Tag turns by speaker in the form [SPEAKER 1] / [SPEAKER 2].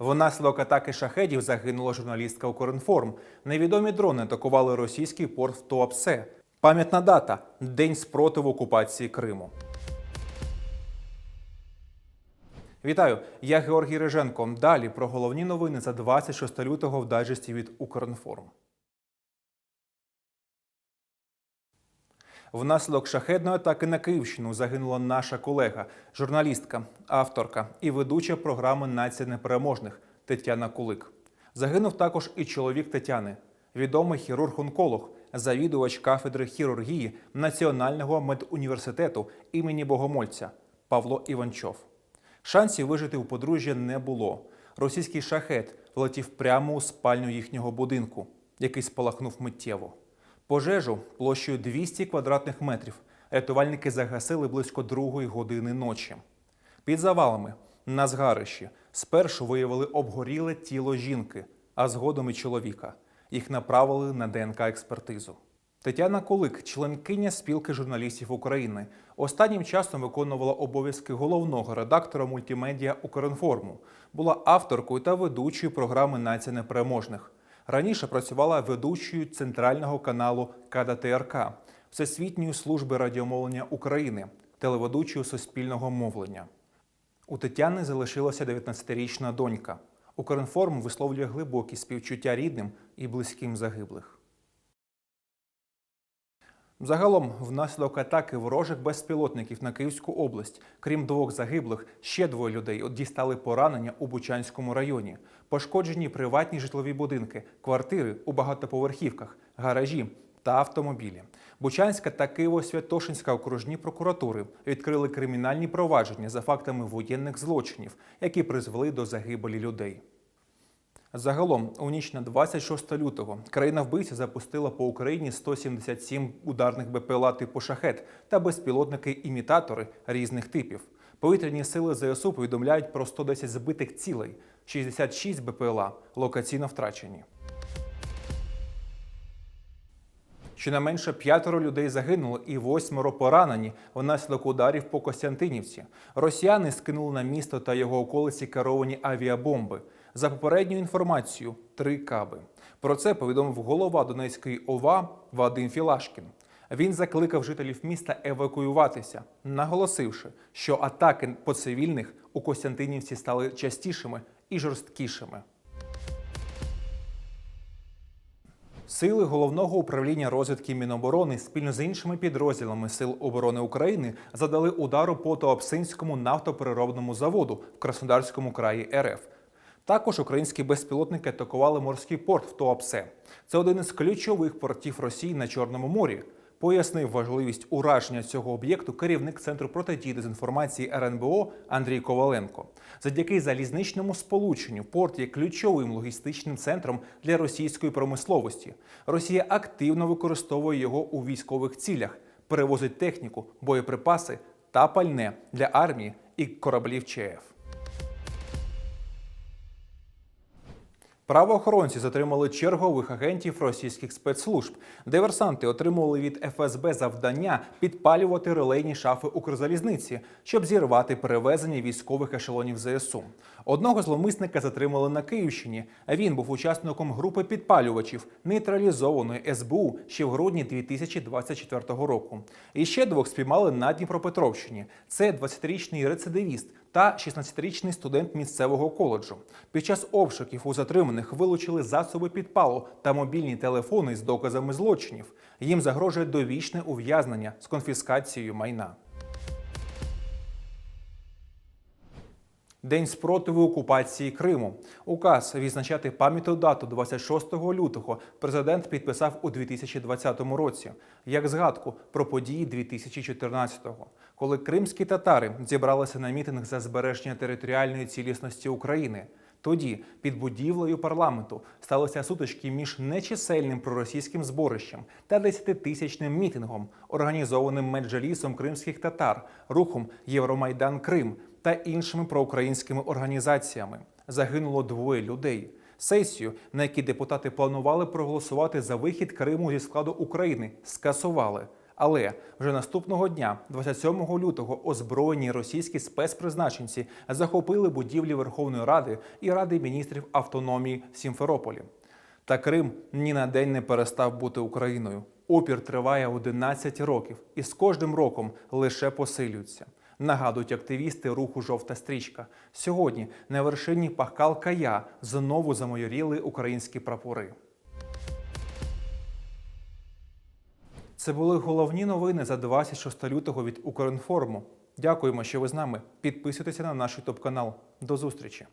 [SPEAKER 1] Внаслідок атаки шахедів загинула журналістка Укрінформ. Невідомі дрони атакували російський порт в Туапсе. Пам'ятна дата День спротиву окупації Криму. Вітаю, я Георгій Риженко. Далі про головні новини за 26 лютого в дайджесті від Укрінформ. Внаслідок шахедної атаки на Київщину загинула наша колега, журналістка, авторка і ведуча програми Нація непереможних Тетяна Кулик. Загинув також і чоловік Тетяни, відомий хірург-онколог, завідувач кафедри хірургії Національного медуніверситету імені Богомольця Павло Іванчов. Шансів вижити у подружжя не було. Російський шахет влетів прямо у спальню їхнього будинку, який спалахнув миттєво. Пожежу площею 200 квадратних метрів рятувальники загасили близько другої години ночі. Під завалами на згарищі спершу виявили обгоріле тіло жінки, а згодом і чоловіка. Їх направили на ДНК-експертизу. Тетяна Кулик, членкиня спілки журналістів України, останнім часом виконувала обов'язки головного редактора мультимедіа Укрінформу, була авторкою та ведучою програми Нація непереможних. Раніше працювала ведучою центрального каналу КДТРК Всесвітньої служби радіомовлення України, телеведучою суспільного мовлення. У Тетяни залишилася 19-річна донька. Укрінформ висловлює глибокі співчуття рідним і близьким загиблих. Загалом, внаслідок атаки ворожих безпілотників на Київську область, крім двох загиблих, ще двоє людей дістали поранення у Бучанському районі. Пошкоджені приватні житлові будинки, квартири у багатоповерхівках, гаражі та автомобілі. Бучанська та Києво-Святошинська окружні прокуратури відкрили кримінальні провадження за фактами воєнних злочинів, які призвели до загибелі людей. Загалом, у ніч на 26 лютого країна-вбивця запустила по Україні 177 ударних БПЛА типу шахет та безпілотники-імітатори різних типів. Повітряні сили ЗСУ повідомляють про 110 збитих цілей, 66 БПЛА локаційно втрачені. Щонайменше п'ятеро людей загинуло і восьмеро поранені внаслідок ударів по Костянтинівці. Росіяни скинули на місто та його околиці керовані авіабомби. За попередньою інформацією, три каби. Про це повідомив голова Донецької ОВА Вадим Філашкін. Він закликав жителів міста евакуюватися, наголосивши, що атаки по цивільних у Костянтинівці стали частішими і жорсткішими. Сили головного управління розвідки Міноборони спільно з іншими підрозділами Сил оборони України задали удару по Туапсинському нафтопереробному заводу в Краснодарському краї РФ. Також українські безпілотники атакували морський порт в Туапсе. Це один із ключових портів Росії на Чорному морі. Пояснив важливість ураження цього об'єкту керівник центру протидії дезінформації РНБО Андрій Коваленко. Завдяки залізничному сполученню порт є ключовим логістичним центром для російської промисловості. Росія активно використовує його у військових цілях, перевозить техніку, боєприпаси та пальне для армії і кораблів ЧФ. Правоохоронці затримали чергових агентів російських спецслужб. Диверсанти отримували від ФСБ завдання підпалювати релейні шафи Укрзалізниці, щоб зірвати перевезення військових ешелонів ЗСУ. Одного зловмисника затримали на Київщині. Він був учасником групи підпалювачів, нейтралізованої СБУ ще в грудні 2024 року. І ще двох спіймали на Дніпропетровщині. Це 20-річний рецидивіст та 16-річний студент місцевого коледжу. Під час обшуків у затриманих вилучили засоби підпалу та мобільні телефони з доказами злочинів. Їм загрожує довічне ув'язнення з конфіскацією майна. День спротиву окупації Криму. Указ відзначати пам'ятну дату 26 лютого президент підписав у 2020 році, як згадку про події 2014-го, коли кримські татари зібралися на мітинг за збереження територіальної цілісності України. Тоді під будівлею парламенту сталися сутички між нечисельним проросійським зборищем та десятитисячним мітингом, організованим меджалісом кримських татар, рухом Євромайдан Крим та іншими проукраїнськими організаціями. Загинуло двоє людей. Сесію, на якій депутати планували проголосувати за вихід Криму зі складу України, скасували. Але вже наступного дня, 27 лютого, озброєні російські спецпризначенці захопили будівлі Верховної Ради і Ради міністрів автономії Сімферополі. Та Крим ні на день не перестав бути Україною. Опір триває 11 років і з кожним роком лише посилюється. Нагадують активісти руху Жовта стрічка. Сьогодні на вершині Пахкал Кая знову замайоріли українські прапори. Це були головні новини за 26 лютого від Укрінформу. Дякуємо, що ви з нами. Підписуйтеся на наш ютуб канал. До зустрічі!